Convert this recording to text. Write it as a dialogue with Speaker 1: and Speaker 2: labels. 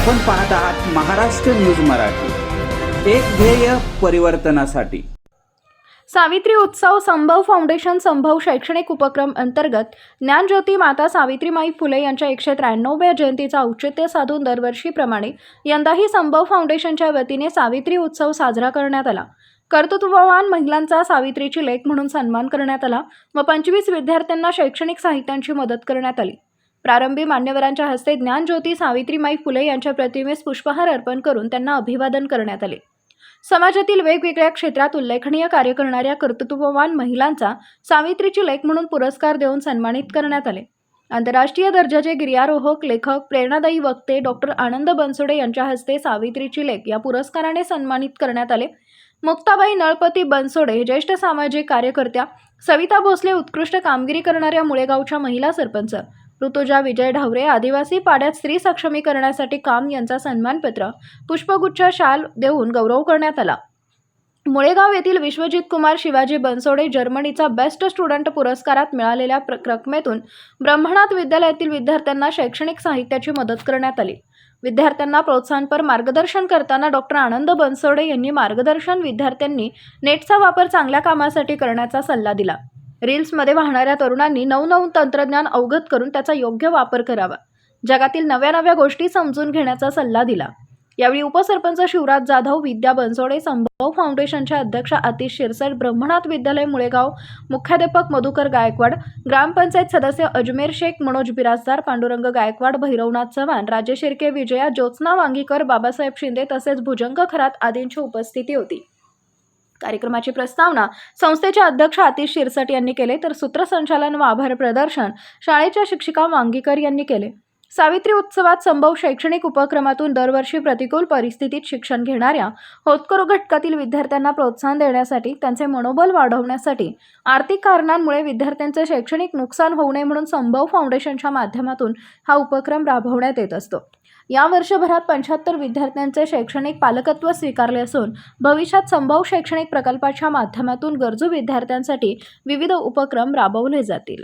Speaker 1: आपण पाहत आहात महाराष्ट्र न्यूज मराठी. एक ध्येय परिवर्तनासाठी.
Speaker 2: सावित्री उत्सव संभव फाउंडेशन संभव शैक्षणिक उपक्रम अंतर्गत ज्ञानज्योती माता सावित्रीमाई फुले यांच्या एकशे त्र्याण्णवव्या जयंतीचा औचित्य साधून दरवर्षीप्रमाणे यंदाही संभव फाउंडेशनच्या वतीने सावित्री उत्सव साजरा करण्यात आला. कर्तृत्ववान महिलांचा सावित्रीची लेख म्हणून सन्मान करण्यात आला व पंचवीस विद्यार्थ्यांना शैक्षणिक साहित्यांची मदत करण्यात आली. प्रारंभी मान्यवरांच्या हस्ते ज्ञानज्योती सावित्रीमाई फुले यांच्या प्रतिमेस पुष्पहार अर्पण करून त्यांना अभिवादन करण्यात आले. समाजातील वेगवेगळ्या क्षेत्रात उल्लेखनीय कार्य करणाऱ्या कर्तृत्ववान महिलांचा सावित्रीची लेख म्हणून पुरस्कार देऊन सन्मानित करण्यात आले. आंतरराष्ट्रीय दर्जाचे गिर्यारोहक लेखक प्रेरणादायी वक्ते डॉक्टर आनंद बनसोडे यांच्या हस्ते सावित्रीची लेख या पुरस्काराने सन्मानित करण्यात आले. मुक्ताबाई नळपती बनसोडे ज्येष्ठ सामाजिक कार्यकर्त्या सविता भोसले उत्कृष्ट कामगिरी करणाऱ्या मुळेगावच्या महिला सरपंच ऋतुजा विजय ढावरे आदिवासी पाड्यात स्त्री सक्षमीकरणासाठी काम यांचा सन्मानपत्र. पुष्पगुच्छ शाल देऊन गौरव करण्यात आला. मुळेगाव येथील विश्वजित कुमार शिवाजी बनसोडे जर्मनीचा बेस्ट स्टुडंट पुरस्कारात मिळालेल्या प्र रकमेतून ब्रह्मनाथ विद्यालयातील विद्यार्थ्यांना शैक्षणिक साहित्याची मदत करण्यात आली. विद्यार्थ्यांना प्रोत्साहनपर मार्गदर्शन करताना डॉक्टर आनंद बनसोडे यांनी मार्गदर्शन विद्यार्थ्यांनी नेटचा वापर चांगल्या कामासाठी करण्याचा सल्ला दिला. रील्समध्ये वाहणाऱ्या तरुणांनी नवनवीन तंत्रज्ञान अवगत करून त्याचा योग्य वापर करावा. जगातील नव्या नव्या गोष्टी समजून घेण्याचा सल्ला दिला. यावेळी उपसरपंच शिवराज जाधव विद्या बनसोडे संभव फाउंडेशनचे अध्यक्ष आतिश शिरसट ब्रह्मनाथ विद्यालय मुळेगाव मुख्याध्यापक मधुकर गायकवाड ग्रामपंचायत सदस्य अजमेर शेख मनोज बिराजदार पांडुरंग गायकवाड भैरवनाथ चव्हाण राजेश शिर्के विजया ज्योत्स्ना वांगीकर बाबासाहेब शिंदे तसेच भुजंग खरात आदींची उपस्थिती होती. कार्यक्रमाची प्रस्तावना संस्थेचे अध्यक्ष आतिश शिरसट यांनी केले तर सूत्रसंचालन व आभार प्रदर्शन शाळेच्या शिक्षिका वांगीकर यांनी केले. सावित्री उत्सवात संभव शैक्षणिक उपक्रमातून दरवर्षी प्रतिकूल परिस्थितीत शिक्षण घेणाऱ्या होतकरू घटकातील विद्यार्थ्यांना प्रोत्साहन देण्यासाठी त्यांचे मनोबल वाढवण्यासाठी आर्थिक कारणांमुळे विद्यार्थ्यांचे शैक्षणिक नुकसान होऊ नये म्हणून संभव फाउंडेशनच्या माध्यमातून हा उपक्रम राबवण्यात येत असतो. या वर्षभरात पंच्याहत्तर विद्यार्थ्यांचे शैक्षणिक पालकत्व स्वीकारले असून भविष्यात संभव शैक्षणिक प्रकल्पाच्या माध्यमातून गरजू विद्यार्थ्यांसाठी विविध उपक्रम राबवले जातील.